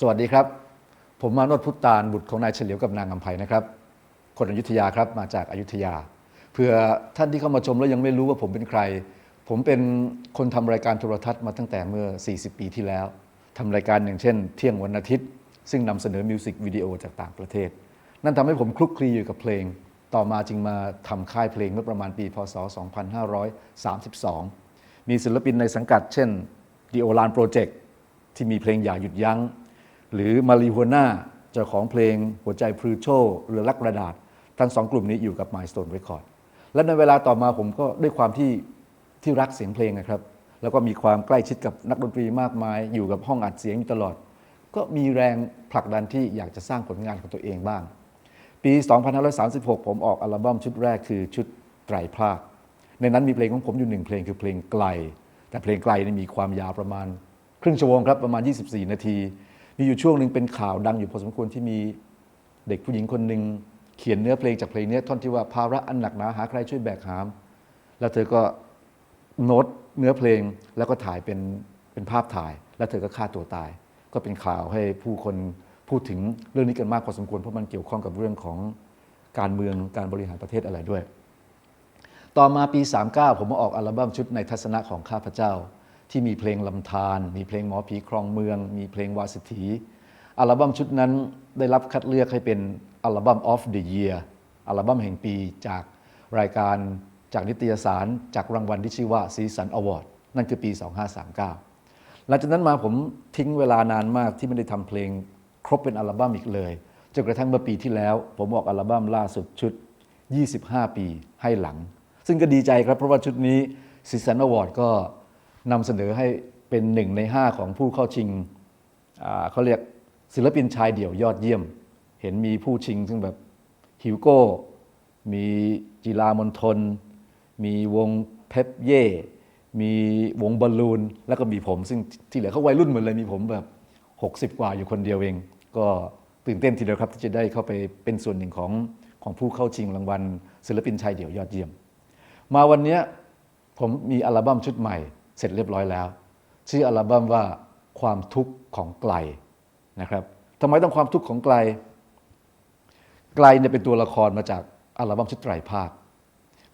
สวัสดีครับ ผมมาโนดพุทธานบุตรของนายเฉลียวกับนางอำไพนะครับ คนอยุธยาครับมาจากอายุทยาเผื่อท่านที่เข้ามาชมแล้วยังไม่รู้ว่าผมเป็นใคร ผมเป็นคนทำรายการโทรทัศน์มาตั้งแต่เมื่อ 40 ปีที่แล้วทำรายการอย่างเช่น เที่ยงวันอาทิตย์ ซึ่งนำเสนอมิวสิกวิดีโอจากต่างประเทศ นั่นทำให้ผมคลุกคลีอยู่กับเพลง ต่อมาจึงมาทำค่ายเพลงเมื่อประมาณปี พศ 2532 มีศิลปินในสังกัด เช่น The o l a n Project ที่มีเพลงอย่าหยุดยัง้ง หรือมาริโฮน่าเจ้าของเพลงหัวใจพลูโชเรือลักกระดาษ ทั้งสองกลุ่มนี้อยู่กับ Milestone Record และในเวลาต่อมาผมก็ด้วยความที่ที่รักเสียงเพลงนะครับ แล้วก็มีความใกล้ชิดกับนักดนตรีมากมาย อยู่กับห้องอัดเสียงอยู่ตลอด ก็มีแรงผลักดันที่อยากจะสร้างผลงานของตัวเองบ้าง ปี 2536 ผมออกอัลบั้มชุดแรกคือชุดไตรภาค ในนั้นมีเพลงของผมอยู่หนึ่งเพลงคือเพลงไกล แต่เพลงไกลนี่มีความยาวประมาณ ครึ่งชั่วโมงครับประมาณ 24 นาที มีอยู่ช่วงหนึ่งเป็นข่าวดังอยู่พอสมควรที่มีเด็กผู้หญิงคนหนึ่งเขียนเนื้อเพลงจากเพลงเนี้ยท่อนที่ว่าภาระอันหนักหนาหาใครช่วยแบกหาม แล้วเธอก็โน้ตเนื้อเพลงแล้วก็ถ่ายเป็นเป็นภาพถ่าย แล้วเธอก็ฆ่าตัวตาย ก็เป็นข่าวให้ผู้คนพูดถึงเรื่องนี้กันมากพอสมควรเพราะมันเกี่ยวข้องกับเรื่องของการเมืองการบริหารประเทศอะไรด้วย ต่อมาปี 39 ผมมาออกอัลบั้มชุดในทัศนะของข้าพเจ้า ที่มีเพลงลำธารมีเพลงหมอผีครองเมือง มีเพลงวาสถีอัลบั้มชุดนั้นได้รับคัดเลือกให้เป็นอัลบั้ม of the year อัลบั้มแห่งปีจากรายการจากนิตยสารจากรางวัลที่ชื่อว่าซีสันอวอร์ดนั่นคือปี 2539 หลังจากนั้นมาผมทิ้งเวลานานมากที่ไม่ได้ทำเพลงครบเป็นอัลบั้มอีกเลยจนกระทั่งเมื่อปีที่แล้ว ผมออกอัลบั้มล่าสุดชุด 25 ปีให้หลัง ซึ่งก็ดีใจครับเพราะว่าชุดนี้ซีซันอวอร์ดก็ นำเสนอให้เป็นหนึ่งใน 5 ของผู้เข้าชิงเขาเรียกศิลปินชายเดี่ยวยอดเยี่ยม เห็นมีผู้ชิงซึ่งแบบฮิวโก้ มีจิลามนทน มีวงเพปเย่ มีวงบอลลูน แล้วก็มีผม ซึ่งที่เหลือเขาวัยรุ่นหมดเลยมีผมแบบ 60 กว่าอยู่คนเดียวเอง ก็ตื่นเต้นทีเดียวครับที่จะได้เข้าไปเป็นส่วนหนึ่งของของผู้เข้าชิงรางวัลศิลปินชายเดี่ยวยอดเยี่ยม มาวันนี้ผมมีอัลบั้มชุดใหม่ เสร็จเรียบร้อยแล้ว ชื่ออัลบั้มว่าความทุกข์ของไกลนะครับทำไมต้องความทุกข์ของไกล ไกลเนี่ยเป็นตัวละครมาจากอัลบั้มชุดไตรภาค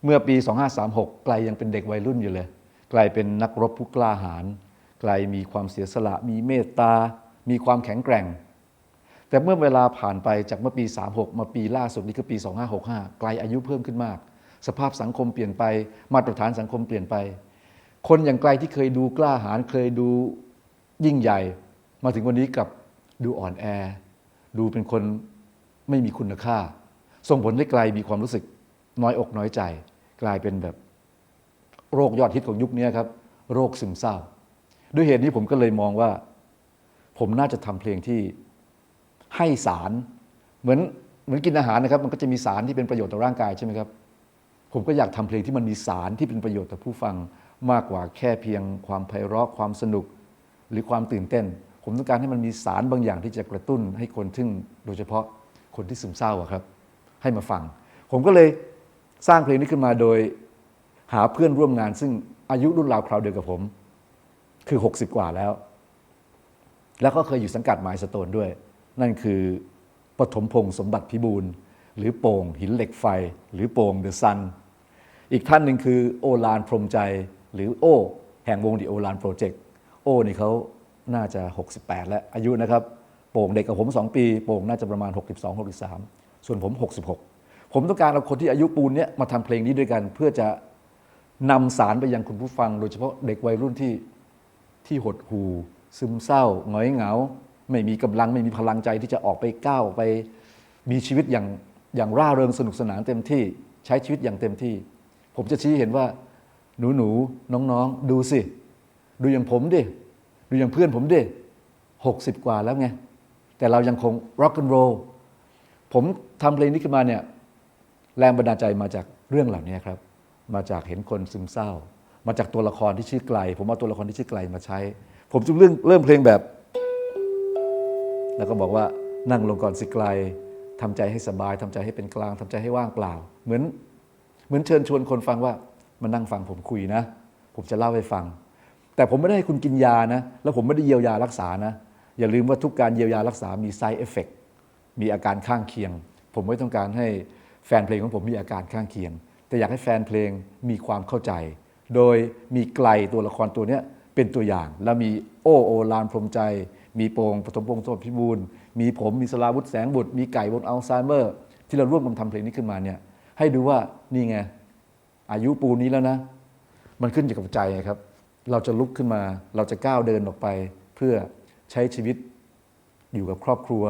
เมื่อปี 2536 ไกลยังเป็นเด็กวัยรุ่นอยู่เลย ไกลเป็นนักรบผู้กล้าหาญไกลมีความเสียสละ มีเมตตา มีความแข็งแกร่ง แต่เมื่อเวลาผ่านไปจากเมื่อปี 36 มาปีล่าสุดนี่คือปี 2565 ไกลอายุเพิ่มขึ้นมาก สภาพสังคมเปลี่ยนไป มาตรฐานสังคมเปลี่ยนไป คนอย่างไกลที่เคยดูกล้าหาญเคยดูยิ่งใหญ่ มาถึงวันนี้กับดูอ่อนแอ ดูเป็นคนไม่มีคุณค่า ส่งผลให้ไกลมีความรู้สึกน้อยอกน้อยใจ กลายเป็นแบบโรคยอดฮิตของยุคนี้ครับ โรคซึมเศร้า ด้วยเหตุนี้ผมก็เลยมองว่า ผมน่าจะทำเพลงที่ให้สารเหมือนเหมือนกินอาหารนะครับ มันก็จะมีสารที่เป็นประโยชน์ต่อร่างกายใช่ไหมครับ ผมก็อยากทำเพลงที่มันมีสารที่เป็นประโยชน์ต่อผู้ฟัง มากกว่าแค่เพียงความไพเราะความสนุกหรือความตื่นเต้น ผมต้องการให้มันมีสารบางอย่างที่จะกระตุ้นให้คนทึ่งโดยเฉพาะคนที่ซึมเศร้าครับ ให้มาฟัง ผมก็เลยสร้างเพลงนี้ขึ้นมาโดยหาเพื่อนร่วมงาน ซึ่งอายุรุ่นราวคราวเดียวกับผม คือ 60 กว่าแล้ว แล้วก็เคยอยู่สังกัดหมายสโตนด้วย นั่นคือปฐมพงศ์สมบัติพิบูลหรือโป่งหินเหล็กไฟ หรือโป่งเดอะซันอีกท่านหนึ่งคือโอลานพรมใจ หรือโอแห่งวงดิโอลานโปรเจกต์โอนี่เขาน่าจะ 68 แล้วอายุนะครับ โป่งเด็กกับผม 2 ปี โป่งน่าจะประมาณ 62 63 ส่วนผม 66 ผมต้องการเอาคนที่อายุปูนเนี้ยมาทำเพลงนี้ด้วยกัน เพื่อจะนำสารไปยังคุณผู้ฟัง โดยเฉพาะเด็กวัยรุ่นที่ที่หดหู่ซึมเศร้าหงอยเหงา ไม่มีกำลังไม่มีพลังใจที่จะออกไปก้าวไป มีชีวิตอย่างอย่างร่าเริงสนุกสนานเต็มที่ใช้ชีวิตอย่างเต็มที่ ผมจะชี้เห็นว่า หนูหนูน้องน้องๆ ดูสิ ดูอย่างผมดิ ดูอย่างเพื่อนผมดิหกสิบกว่าแล้วไง แต่เรายังคง rock and roll ผมทำเพลงนี้ขึ้นมาเนี่ยแรงบันดาลใจมาจากเรื่องเหล่านี้ครับ มาจากเห็นคนซึมเศร้า มาจากตัวละครที่ชื่อไกล ผมเอาตัวละครที่ชื่อไกลมาใช้ ผมจึงเริ่มเริ่มเพลงแบบ แล้วก็บอกว่านั่งลงก่อนสิไกลทำใจให้สบายทำใจให้เป็นกลางทำใจให้ว่างเปล่า เหมือนเหมือนเชิญชวนคนฟังว่า มานั่งฟังผมคุยนะ ผมจะเล่าให้ฟัง แต่ผมไม่ได้ให้คุณกินยานะ แล้วผมไม่ได้เยียวยารักษานะ อย่าลืมว่าทุกการเยียวยารักษามี side effect มีอาการข้างเคียง ผมไม่ต้องการให้แฟนเพลงของผมมีอาการข้างเคียง แต่อยากให้แฟนเพลงมีความเข้าใจ โดยมีไกลตัวละครตัวเนี้ยเป็นตัวอย่าง แล้วมีโอโอลานพรมใจ มีโปงปฐมพงศ์สมบัติพิบูลมีผมมีสลาวุฒิแสงบุตร มีไก่บนอัลไซเมอร์ ที่เราร่วมกันทำเพลงนี้ขึ้นมาเนี่ยให้ดูว่านี่ไง อายุปูนี้แล้วนะ มันขึ้นอยู่กับใจครับ เราจะลุกขึ้นมา เราจะก้าวเดินออกไป เพื่อใช้ชีวิตอยู่กับครอบครัว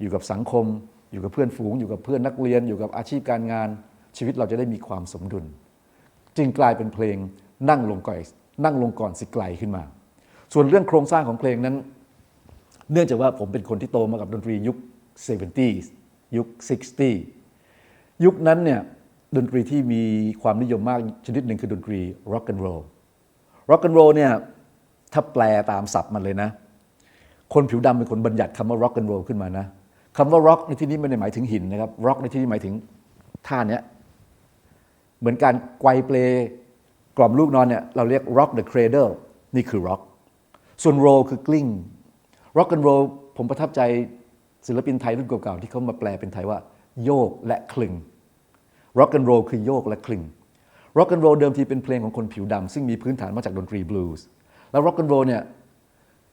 อยู่กับสังคม อยู่กับเพื่อนฝูง อยู่กับเพื่อนนักเรียน อยู่กับอาชีพการงาน ชีวิตเราจะได้มีความสมดุล จึงกลายเป็นเพลงนั่งลงก่อนนั่งลงก่อนสิไกลขึ้นมา ส่วนเรื่องโครงสร้างของเพลงนั้น เนื่องจากว่าผมเป็นคนที่โตมากับดนตรียุค 70s ยุค 60 ยุคนั้นเนี่ย ดนตรีที่มีความนิยมมากชนิดหนึ่งคือดนตรี rock and roll rock and roll เนี่ยถ้าแปลตามศัพท์มันเลยนะ คนผิวดำเป็นคนบัญญัติคำว่า rock and roll ขึ้นมานะคำว่า rock ในที่นี้ไม่ได้หมายถึงหินนะครับ rock ในที่นี้หมายถึงท่าเนี้ยเหมือนการไกวเปลกล่อมลูกนอนเนี่ยเราเรียก rock the cradle นี่คือ rock ส่วน roll คือกลิ้ง rock and roll ผมประทับใจศิลปินไทยรุ่นเก่าๆที่เขามาแปลเป็นไทยว่า โยกและคลึง rock and roll คือโยกและคลึง rock and roll เดิมทีเป็นเพลงของคนผิวดำซึ่งมีพื้นฐานมาจากดนตรีบลูส์แล้ว rock and roll เนี่ย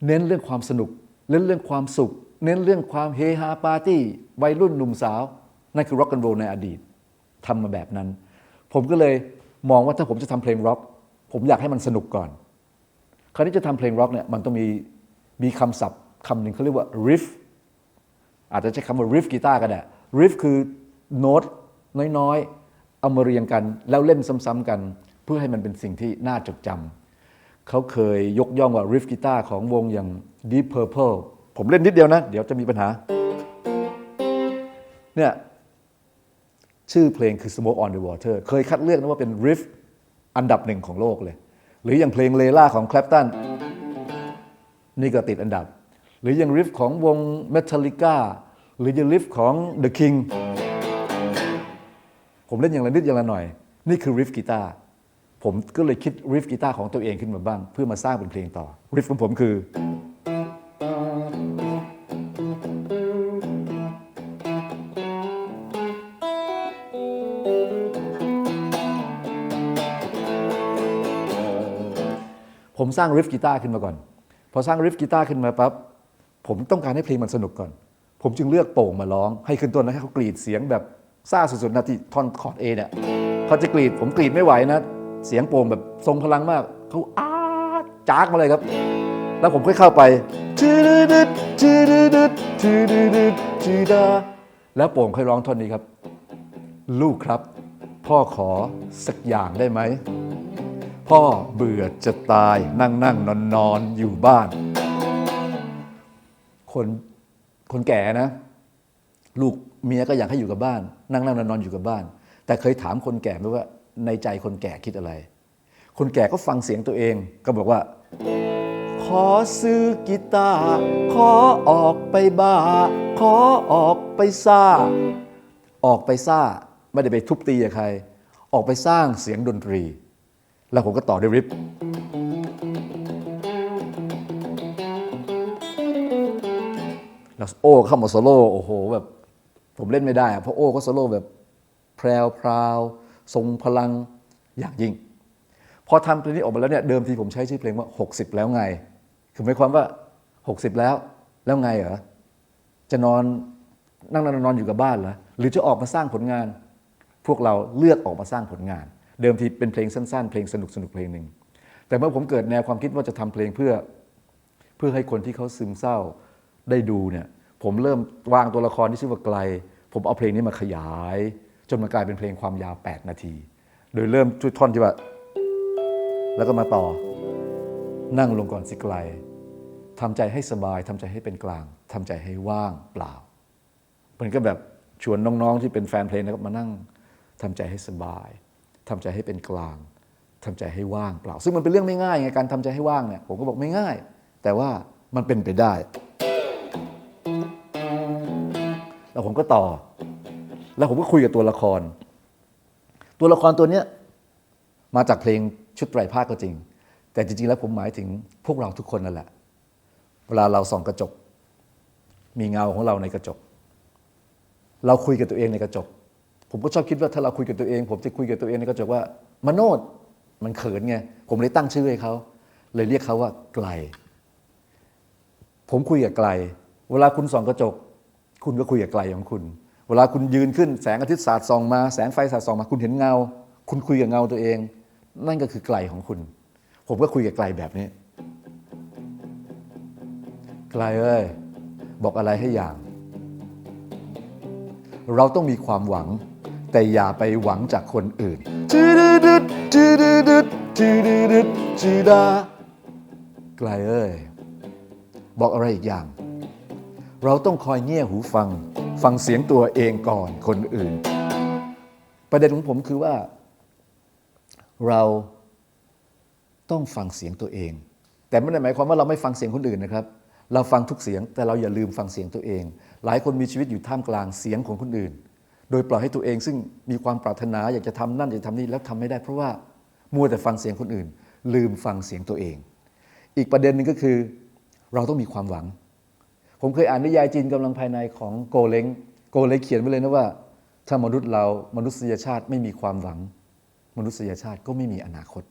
เน้นเรื่องความสนุกเน้นเรื่องความสุข เน้นเรื่องความเฮฮาปาร์ตี้วัยรุ่นหนุ่มสาว นั่นคือ rock and roll ในอดีตทำมาแบบนั้น ผมก็เลยมองว่าถ้าผมจะทำเพลงร็อกผมอยากให้มันสนุกก่อน คราวนี้จะทำเพลงร็อกเนี่ยมันต้องมีมีคำศัพท์คำหนึ่งเขาเรียกว่า riff อาจจะใช้คำว่า riff กีตาร์ก็ได้ riff คือโน้ต น้อยๆ เอามาเรียงกัน แล้วเล่นซ้ำๆกัน เพื่อให้มันเป็นสิ่งที่น่าจดจำเขาเคยยกย่องว่า riff กีตาร์ของวงอย่าง Deep Purple ผมเล่นนิดเดียวนะ เดี๋ยวจะมีปัญหา เนี่ย ชื่อเพลงคือ Smoke on the Water เคยคัดเลือกนะว่าเป็นริฟอันดับหนึ่งของโลกเลย หรืออย่างเพลงเลล่าของแคลปตันนี่ก็ติดอันดับ หรืออย่างริฟของวง Metallica หรืออย่างริฟของ The King ผมเล่นอย่างละนิดอย่างละหน่อย นี่คือริฟกีตาร์ผมก็เลยคิดริฟกีตาร์ของตัวเองขึ้นมาบ้าง เพื่อมาสร้างเป็นเพลงต่อริฟของผมคือผมสร้างริฟกีตาร์ขึ้นมาก่อน พอสร้างริฟกีตาร์ขึ้นมาปั๊บผมต้องการให้เพลงมันสนุกก่อน ผมจึงเลือกโป่งมาร้อง ให้ขึ้นต้นแล้วให้เขากรีดเสียงแบบ ซ่าสุดๆนาทีท่อนคอร์ดเอเนี่ยเขาจะกรีดผมกรีดไม่ไหวนะ เสียงโป่งแบบทรงพลังมากเขาอ้าจากมาเลยครับ แล้วผมค่อยเข้าไปจืดดจืดดจืดดจืดาแล้วโป่งค่อยร้องท่อนนี้ครับ ลูกครับ พ่อขอสักอย่างได้ไหมพ่อเบื่อจะตายนั่งนั่งนอนนอนอยู่บ้าน คนคนแก่นะ ลูกเมียก็อยากให้อยู่กับบ้าน นั่งนั่งนอนนอนอยู่กับบ้าน แต่เคยถามคนแก่ไหมว่าในใจคนแก่คิดอะไร คนแก่ก็ฟังเสียงตัวเองก็บอกว่า ขอซื้อกีตาร์ขอออกไปบาขอออกไปซ่า ออกไปซ่า ไม่ได้ไปทุบตีใคร ออกไปสร้างเสียงดนตรี แล้วผมก็ต่อด้วยริฟแล้วโอ้เข้ามาโซโล่โอ้โหแบบ ผมเล่นไม่ได้อะเพราะโอ้ก็โซโล่แบบแพรวพราวทรงพลังอย่างยิ่ง พอทำเพลงนี้ออกมาแล้วเนี่ยเดิมทีผมใช้ชื่อเพลงว่า 60 แล้วไง คือหมายความว่า 60 แล้วแล้วไงเหรอจะนอนนั่งนอนนอนอยู่กับบ้านเหรอหรือจะออกมาสร้างผลงาน พวกเราเลือกออกมาสร้างผลงาน เดิมทีเป็นเพลงสั้นๆ เพลงสนุกสนุกๆเพลงหนึ่งแต่เมื่อผมเกิดแนวความคิดว่าจะทำเพลงเพื่อ เพื่อให้คนที่เขาซึมเศร้าได้ดูเนี่ย ผมเริ่มวางตัวละครที่ชื่อว่าไกล ผมเอาเพลงนี้มาขยาย จนมันกลายเป็นเพลงความยาว 8 นาที โดยเริ่มจุดท่อนที่ว่า แล้วก็มาต่อ นั่งลงก่อนสิไกลทำใจให้สบายทำใจให้เป็นกลางทำใจให้ว่างเปล่า มันก็แบบชวนน้องๆที่เป็นแฟนเพลงนะครับมานั่งทำใจให้สบายทำใจให้เป็นกลางทำใจให้ว่างเปล่า ซึ่งมันเป็นเรื่องไม่ง่ายไงการทำใจให้ว่างเนี่ยผมก็บอกไม่ง่าย แต่ว่ามันเป็นไปได้ แล้วผมก็ต่อ แล้วผมก็คุยกับตัวละคร ตัวละครตัวเนี้ยมาจากเพลงชุดไตรภาคก็จริง แต่จริง ๆ แล้วผมหมายถึงพวกเราทุกคนนั่นแหละ เวลาเราส่องกระจก มีเงาของเราในกระจก เราคุยกับตัวเองในกระจก ผมก็ชอบคิดว่าถ้าเราคุยกับตัวเอง ผมจะคุยกับตัวเองในกระจกว่ามโนดมันเขินไง ผมเลยตั้งชื่อให้เขา เลยเรียกเขาว่าไกล ผมคุยกับไกล เวลาคุณส่องกระจก คุณก็คุยกับไกลของคุณ เวลาคุณยืนขึ้นแสงอาทิตย์สาดส่องมาแสงไฟสาดส่องมาคุณเห็นเงา คุณคุยกับเงาตัวเอง นั่นก็คือไกลของคุณ ผมก็คุยกับไกลแบบนี้ ไกลเอ้ยบอกอะไรให้อย่าง เราต้องมีความหวัง แต่อย่าไปหวังจากคนอื่นไกลเอ้ยบอกอะไรอีกอย่าง เราต้องคอยเงี่ยหูฟัง ฟังเสียงตัวเองก่อนคนอื่น ประเด็นของผมคือว่า เราต้องฟังเสียงตัวเอง แต่ไม่ได้หมายความว่าเราไม่ฟังเสียงคนอื่นนะครับ เราฟังทุกเสียงแต่เราอย่าลืมฟังเสียงตัวเอง หลายคนมีชีวิตอยู่ท่ามกลางเสียงของคนอื่น โดยปล่อยให้ตัวเองซึ่งมีความปรารถนาอยากจะทำนั่นอยากจะทำนี่แล้วทำไม่ได้ เพราะว่ามัวแต่ฟังเสียงคนอื่น ลืมฟังเสียงตัวเอง อีกประเด็นหนึ่งก็คือ เราต้องมีความหวัง ผมเคยอ่านนิยายจีนกำลังภายในของโกเล้งโกเล้งเขียนไว้เลยนะว่า ถ้ามนุษย์เรามนุษยชาติไม่มีความหวัง มนุษยชาติก็ไม่มีอนาคต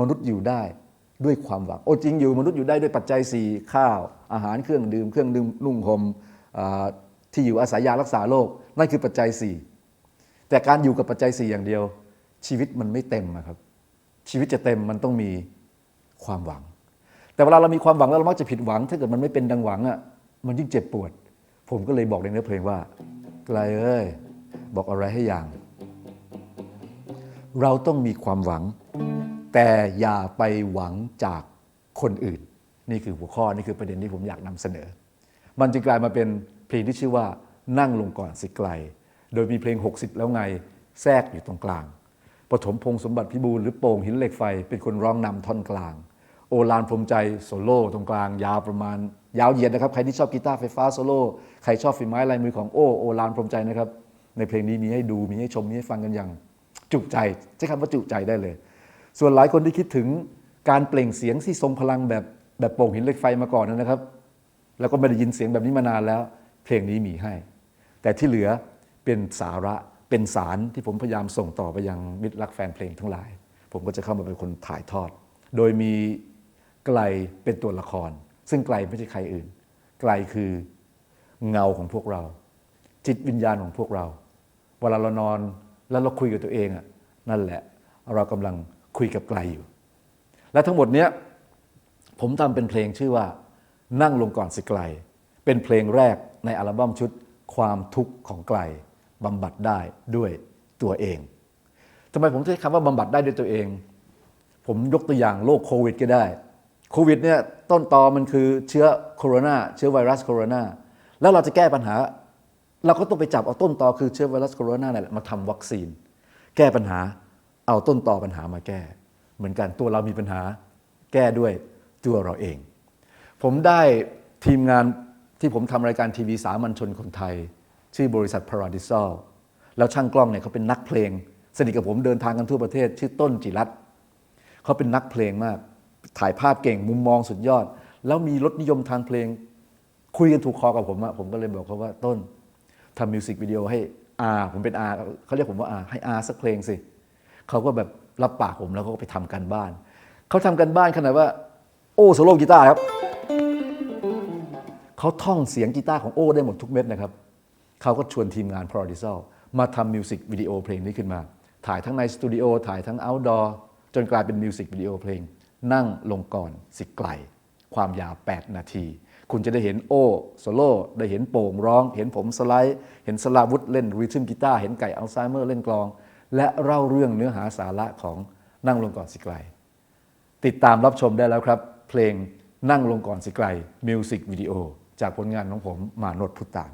มนุษย์อยู่ได้ด้วยความหวังโอ้จริงอยู่มนุษย์อยู่ได้ด้วยปัจจัยสี่ข้าว อาหารเครื่องดื่มเครื่องดื่มนุ่งห่มอ่าที่อยู่อาศัยยารักษาโรคนั่นคือปัจจัยสี่แต่การอยู่กับปัจจัยสี่อย่างเดียว ชีวิตมันไม่เต็มอะครับ ชีวิตจะเต็มมันต้องมีความหวัง แต่เวลาเรามีความหวังแล้วเรามักจะผิดหวัง ถ้าเกิดมันไม่เป็นดังหวังอะ มันยิ่งเจ็บปวด ผมก็เลยบอกในเนื้อเพลงว่าไกลเอ้ยบอกอะไรให้อย่าง เราต้องมีความหวัง แต่อย่าไปหวังจากคนอื่น นี่คือหัวข้อนี่คือประเด็นที่ผมอยากนำเสนอ มันจึงกลายมาเป็นเพลงที่ชื่อว่านั่งลงก่อนสิไกล โดยมีเพลง 60 แล้วไงแทรกอยู่ตรงกลางปฐมพงษ์สมบัติพิบูลหรือโป่งหินเหล็กไฟเป็นคนร้องนำท่อนกลาง โอลานพรมใจโซโล่ตรงกลางยาวประมาณ ยาวเหยียดนะครับ ใครที่ชอบกีตาร์ไฟฟ้าโซโล่ใครชอบฝีไม้ลายมือของโอโอลานพรมใจนะครับ ในเพลงนี้มีให้ดูมีให้ชมมีให้ฟังกันอย่างจุใจใช้คำว่าจุใจได้เลย ส่วนหลายคนที่คิดถึงการเปล่งเสียงที่ทรงพลังแบบแบบโป่งหินเหล็กไฟมาก่อนนะครับ แล้วก็ไม่ได้ยินเสียงแบบนี้มานานแล้ว เพลงนี้มีให้ แต่ที่เหลือเป็นสาระเป็นสารที่ผมพยายามส่งต่อไปยังมิตรรักแฟนเพลงทั้งหลาย ผมก็จะเข้ามาเป็นคนถ่ายทอด โดยมีไกลเป็นตัวละคร ซึ่งไกลไม่ใช่ใครอื่น ไกลคือเงาของพวกเรา จิตวิญญาณของพวกเรา เวลาเรานอนแล้วเราคุยกับตัวเองอะนั่นแหละเรากำลังคุยกับไกลอยู่ และทั้งหมดเนี้ยผมทำเป็นเพลงชื่อว่า นั่งลงก่อนสิไกล เป็นเพลงแรกในอัลบั้มชุดความทุกข์ของไกลบำบัดได้ด้วยตัวเองทำไมผมใช้คำว่าบำบัดได้ด้วยตัวเอง ผมยกตัวอย่างโรคโควิดก็ได้ โควิดเนี่ยต้นตอมันคือเชื้อโคโรนาเชื้อไวรัสโคโรนาแล้วเราจะแก้ปัญหา เราก็ต้องไปจับเอาต้นตอคือเชื้อไวรัสโคโรนาเนี่ยแหละมาทำวัคซีน แก้ปัญหาเอาต้นตอปัญหามาแก้ เหมือนกันตัวเรามีปัญหาแก้ด้วยตัวเราเอง ผมได้ทีมงานที่ผมทำรายการทีวีสามัญชนคนไทย ชื่อบริษัท Paradisol แล้วช่างกล้องเนี่ยเขาเป็นนักเพลง สนิทกับผมเดินทางกันทั่วประเทศ ชื่อต้นจิรัตเขาเป็นนักเพลงมาก ถ่ายภาพเก่งมุมมองสุดยอด แล้วมีรสนิยมทางเพลง คุยกันถูกคอกับผมอะผมก็เลยบอกเขาว่าต้นทำมิวสิกวิดีโอให้อาผมเป็นอาเขาเรียกผมว่าอาให้อาสักเพลงสิเขาก็แบบรับปากผมแล้วเขาก็ไปทำกันบ้าน เขาทำกันบ้านขนาดว่า โอ้โซโล่กีตาร์ครับเขาท่องเสียงกีตาร์ของโอ้ได้หมดทุกเม็ดนะครับเขาก็ชวนทีมงาน p r o d u c e r มาทำมิวสิกวิดีโอเพลงนี้ขึ้นมา ถ่ายทั้งในสตูดิโอถ่ายทั้ง outdoor จนกลายเป็นมิวสิกวิดีโอเพลง นั่งลงก่อนสิไกล ความยาว 8 นาที คุณจะได้เห็นโอ้โซโล่ได้เห็นโป่งร้อง เห็นผมสไลด์ เห็นสลาวุธเล่นริทึมกีตาร์เห็นไก่อัลไซเมอร์เล่นกลอง และเล่าเรื่องเนื้อหาสาระของนั่งลงก่อนสิไกล ติดตามรับชมได้แล้วครับ เพลงนั่งลงก่อนสิไกลมิวสิกวิดีโอจากผลงานของผมมานดพุตตาน